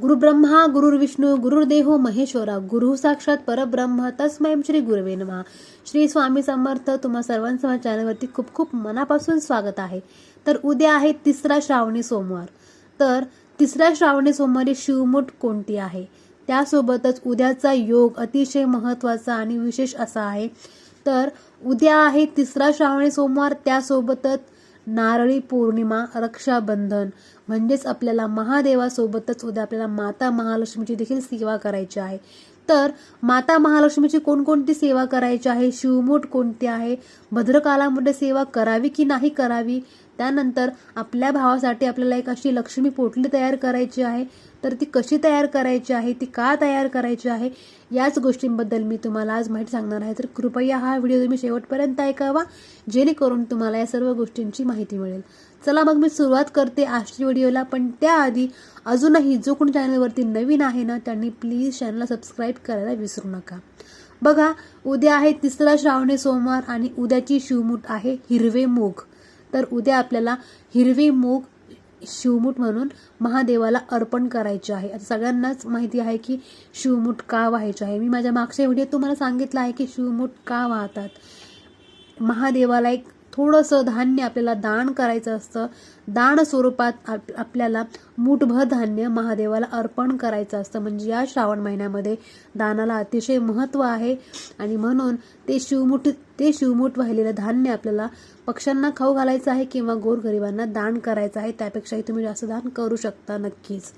गुरुब्रह्मा गुरुर्विष्णू गुरुर्देहो महेश्वरा गुरु साक्षात परब्रह्म तस्मै श्री गुरुवे नमहा श्री स्वामी समर्थ तुम्हा सर्वांचं माझ्या चॅनलवरती खूप खूप मनापासून स्वागत आहे. तर उद्या आहे तिसरा श्रावणी सोमवार. तर तिसऱ्या श्रावणी सोमवारी शिवमुठ कोणती आहे? त्यासोबतच उद्याचा योग अतिशय महत्त्वाचा आणि विशेष असा आहे. तर उद्या आहे तिसरा श्रावणी सोमवार त्यासोबतच नारळी पौर्णिमा रक्षाबंधन. म्हणजेच आपल्याला महादेवासोबतच उद्या आपल्याला माता महालक्ष्मीची देखील सेवा करायची आहे. तर माता महालक्ष्मीची कोणकोणती सेवा करायची आहे? शिवमूठ कोणती आहे? भद्रकालामध्ये सेवा करावी की नाही करावी? त्यानंतर आपल्या भावासाठी आपल्याला एक अशी लक्ष्मी पोटली तयार करायची आहे. तर ती कशी तयार करायची आहे ती का तयार करायची आहे याच गोष्टींबद्दल मी तुम्हाला आज माहिती सांगणार आहे. तर कृपया हा व्हिडिओ तुम्ही शेवटपर्यंत ऐकावा जेणेकरून तुम्हाला या सर्व गोष्टींची माहिती मिळेल. चला मग मी सुरुवात करते आजच्या व्हिडिओला पण त्याआधी अजूनही जो कोणी चॅनलवरती नवीन आहे ना त्यांनी प्लीज चॅनलला सबस्क्राईब करायला विसरू नका. बघा उद्या आहे तिसरा श्रावणी सोमवार आणि उद्याची शिवमूठ आहे हिरवे मूग. तर उद्या आपल्याला हिरवे मूग शिवमूठ म्हणून महादेवाला अर्पण करायचे आहे. आता सगळ्यांनाच माहिती आहे की शिवमूठ का व्हायचे आहे. मी माझ्या मागच्या व्हिडिओत तुम्हाला सांगितलं आहे की शिवमूठ का वाहतात? महादेवाला एक थोडंसं धान्य आपल्याला दान करायचं असतं. दान स्वरूपात आप आपल्याला मूठभर धान्य महादेवाला अर्पण करायचं असतं. म्हणजे या श्रावण महिन्यामध्ये दानाला अतिशय महत्त्व आहे. आणि म्हणून ते शिवमुठ ते शिवमुठ वाहिलेलं धान्य आपल्याला पक्ष्यांना खाऊ घालायचं आहे किंवा गोरगरिबांना दान करायचं आहे त्यापेक्षाही तुम्ही जास्त दान करू शकता नक्कीच.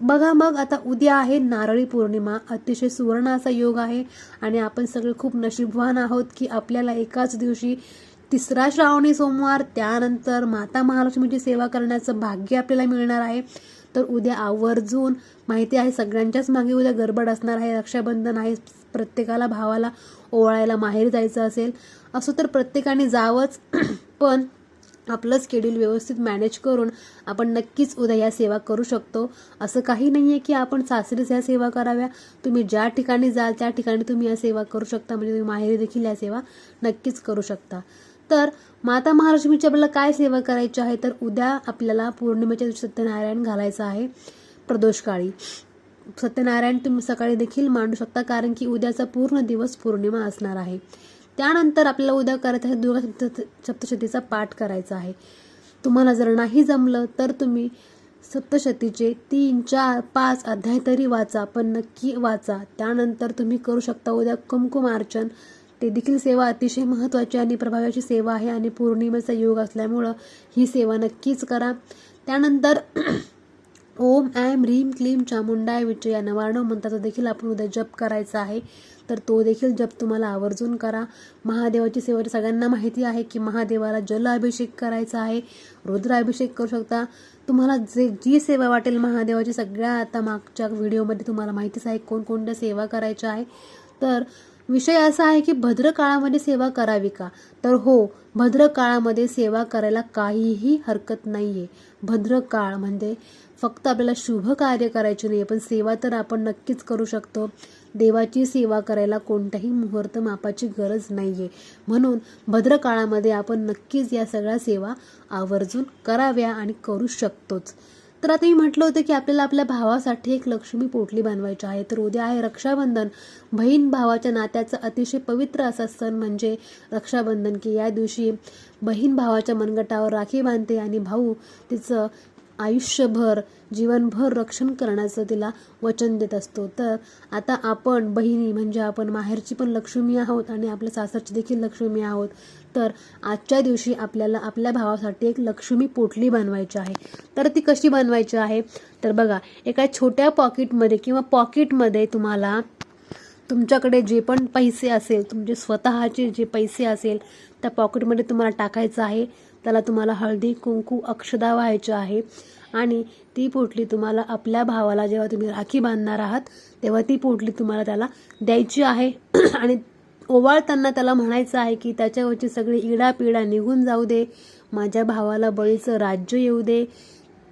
बघा मग आता उद्या आहे नारळी पौर्णिमा. अतिशय सुवर्ण असा योग आहे. आणि आपण सगळे खूप नशीबवान आहोत की आपल्याला एकाच दिवशी तिसरा श्रावणी सोमवार त्यानंतर माता महालक्ष्मीची सेवा करण्याचं भाग्य आपल्याला मिळणार आहे. तर उद्या आवर्जून माहिती आहे सगळ्यांच्याच मागे उद्या गडबड असणार आहे रक्षाबंधन आहे प्रत्येकाला भावाला ओवाळायला माहेर जायचं असेल असं तर प्रत्येकाने जावंच. पण आपलं स्केड्यूल व्यवस्थित मॅनेज करून आपण नक्कीच उद्या या सेवा करू शकतो. असं काही नाही आहे की आपण सासरीच ह्या सेवा कराव्या. तुम्ही ज्या ठिकाणी जाल त्या ठिकाणी तुम्ही या सेवा करू शकता. म्हणजे तुम्ही माहेरी देखील या सेवा नक्कीच करू शकता. तर माता महालक्ष्मीची आपल्याला काय सेवा करायची आहे? तर उद्या आपल्याला पौर्णिमेच्या दिवशी सत्यनारायण घालायचं आहे. प्रदोषकाळी. सत्यनारायण तुम्ही सकाळी देखील मांडू शकता कारण की उद्याचा पूर्ण दिवस पौर्णिमा असणार आहे. त्यानंतर आपल्याला उद्या करायचं आहे दुर्गा सप्त सप्तशतीचा पाठ करायचा आहे. तुम्हाला जर नाही जमलं तर तुम्ही सप्तशतीचे तीन चार पाच अध्याय तरी वाचा पण नक्की वाचा. त्यानंतर तुम्ही करू शकता उद्या कुमकुमार्चन ते देखील सेवा अतिशय महत्त्वाची आणि प्रभावाची सेवा आहे आणि पौर्णिमेचा योग असल्यामुळं ही सेवा नक्कीच करा. त्यानंतर ओम ॲम ह्रीम क्लीम चामुंडाय विच या नवार्णव मंत्राचा देखील आपण उद्या जप करायचा आहे. तर तो देखील जप तुम्हाला आवर्जून करा. महादेवाची सेवा सगळ्यांना माहिती आहे की महादेवाला जल अभिषेक करायचा आहे. रुद्राभिषेक करू शकता. तुम्हाला जे जी सेवा वाटेल महादेवाची सगळ्या आता मागच्या व्हिडिओमध्ये तुम्हाला माहितीच आहे कोणकोणत्या सेवा करायच्या आहे. तर विषय असा आहे की भद्र काळामध्ये सेवा करावी का? तर हो भद्र काळामध्ये सेवा करायला काहीही हरकत नाही आहे भद्र काळ म्हणजे फक्त आपल्याला शुभ कार्य करायचे नाही पण सेवा तर आपण नक्कीच करू शकतो. देवाची सेवा करायला कोणत्याही मुहूर्त मापाची गरज नाही आहे म्हणून भद्र काळामध्ये आपण नक्कीच या सगळ्या सेवा आवर्जून कराव्या आणि करू शकतोच. तर म्हटलं होतं की आपल्याला आपल्या भावासाठी एक लक्ष्मी पोटली बनवायची आहे. तर उद्या आहे रक्षाबंधन. बहीण भावाच्या नात्याचा अतिशय पवित्र असा सण म्हणजे रक्षाबंधन की या दिवशी बहीण भावाच्या मनगटावर राखी बांधते आणि भाऊ तिचं आयुष्यभर जीवनभर रक्षण करण्याचं तिला वचन देत असतो. तर आता आपण बहिणी म्हणजे आपण माहेरची पण लक्ष्मी आहोत आणि आपल्या सासरची देखील लक्ष्मी आहोत. तर आजच्या दिवशी आपल्याला आपल्या भावासाठी एक लक्ष्मी पोटली बनवायची आहे. तर ती कशी बनवायची आहे? तर बघा एका छोट्या पॉकेटमध्ये किंवा पॉकेटमध्ये तुम्हाला तुमच्याकडे जे पण पैसे असेल तुमचे स्वतःचे जे पैसे असेल त्या पॉकेटमध्ये तुम्हाला टाकायचं आहे. त्याला तुम्हाला हळदी कुंकू अक्षदा व्हायची आहे. आणि ती पोटली तुम्हाला आपल्या भावाला जेव्हा तुम्ही राखी बांधणार आहात तेव्हा ती पोटली तुम्हाला त्याला द्यायची आहे. आणि ओवाळताना त्याला म्हणायचं आहे की त्याच्यावरची सगळी इडापिडा निघून जाऊ दे. माझ्या भावाला बळीचं राज्य येऊ दे.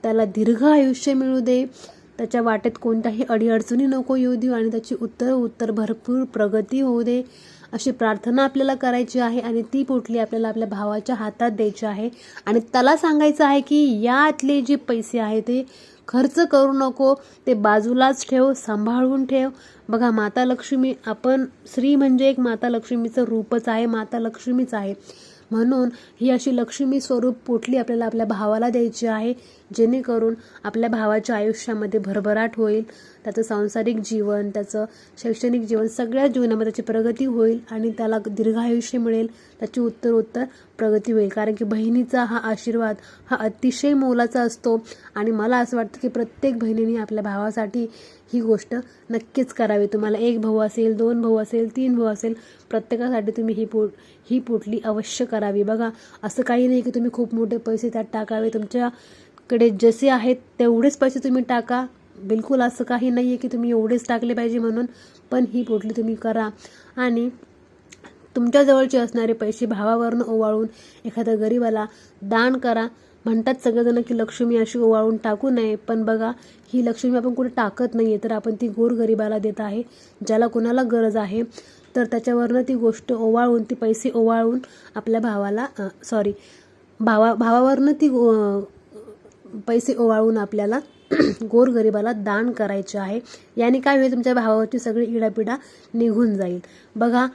त्याला दीर्घ आयुष्य मिळू दे. त्याच्या वाटेत कोणत्याही अडीअडचणी नको येऊ देऊ आणि त्याची उत्तर उत्तर भरपूर प्रगती होऊ दे. अशी प्रार्थना आपल्याला करायची आहे आणि ती पोटली आपल्याला आपल्या भावाच्या हातात द्यायची आहे. आणि त्याला सांगायचं आहे की यातले जे पैसे आहे ते खर्च करू नको ते बाजूलाच ठेव सांभाळून ठेव. बघा माता लक्ष्मी आपण स्त्री म्हणजे एक माता लक्ष्मीचं रूपच आहे माता लक्ष्मीच आहे. म्हणून ही अशी लक्ष्मी स्वरूप पोटली आपल्याला आपल्या भावाला द्यायची आहे. जेणेकरून आपल्या भावाच्या आयुष्यामध्ये भरभराट होईल त्याचं सांसारिक जीवन त्याचं शैक्षणिक जीवन सगळ्या जीवनामध्ये त्याची प्रगती होईल आणि त्याला दीर्घायुष्य मिळेल त्याची उत्तर उत्तर प्रगती होईल. कारण की बहिणीचा हा आशीर्वाद हा अतिशय मोलाचा असतो आणि मला असं वाटतं की प्रत्येक बहिणीने आपल्या भावासाठी ही गोष्ट नक्कीच करावी. तुम्हाला एक भाऊ असेल दोन भाऊ असेल तीन भाऊ असेल प्रत्येकासाठी तुम्ही ही पोट ही पोटली अवश्य करावी. बघा असं काही नाही की तुम्ही खूप मोठे पैसे त्यात टाकावे. तुमच्या कडे जसे आहेत तेवढेच पैसे तुम्ही टाका. बिलकुल असं काही नाही आहे की तुम्ही एवढेच टाकले पाहिजे म्हणून पण ही पोटली तुम्ही करा. आणि तुमच्याजवळचे असणारे पैसे भावावरनं ओवाळून एखाद्या गरीबाला दान करा. म्हणतात सगळेजण की लक्ष्मी अशी ओवाळून टाकू नये पण बघा ही लक्ष्मी आपण कुठे टाकत नाही आहे तर आपण ती गोरगरिबाला देत आहे ज्याला कोणाला गरज आहे. तर त्याच्यावरनं ती गोष्ट ओवाळून ती पैसे ओवाळून आपल्या भावाला सॉरी भावा भावावरनं ती पैसे ओवाळून आपल्याला गोरगरिबाला दान करायचे आहे. याने काय होईल? तुमच्या भावावरची सगळी इडापिडा निघून जाईल. बघा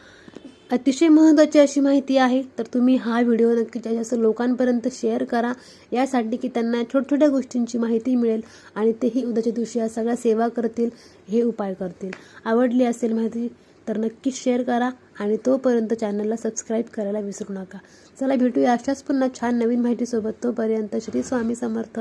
अतिशय महत्त्वाची अशी माहिती आहे. तर तुम्ही हा व्हिडिओ नक्की जास्त लोकांपर्यंत शेअर करा. यासाठी की त्यांना छोट्या छोट्या गोष्टींची माहिती मिळेल आणि तेही उद्याच्या दिवशी या सगळ्या सेवा करतील हे उपाय करतील. आवडली असेल माहिती तर नक्कीच शेअर करा आणि तोपर्यंत चॅनलला सबस्क्राईब करायला विसरू नका. चला भेटूया अशाच पुन्हा छान नवीन माहितीसोबत. तोपर्यंत श्री स्वामी समर्थ.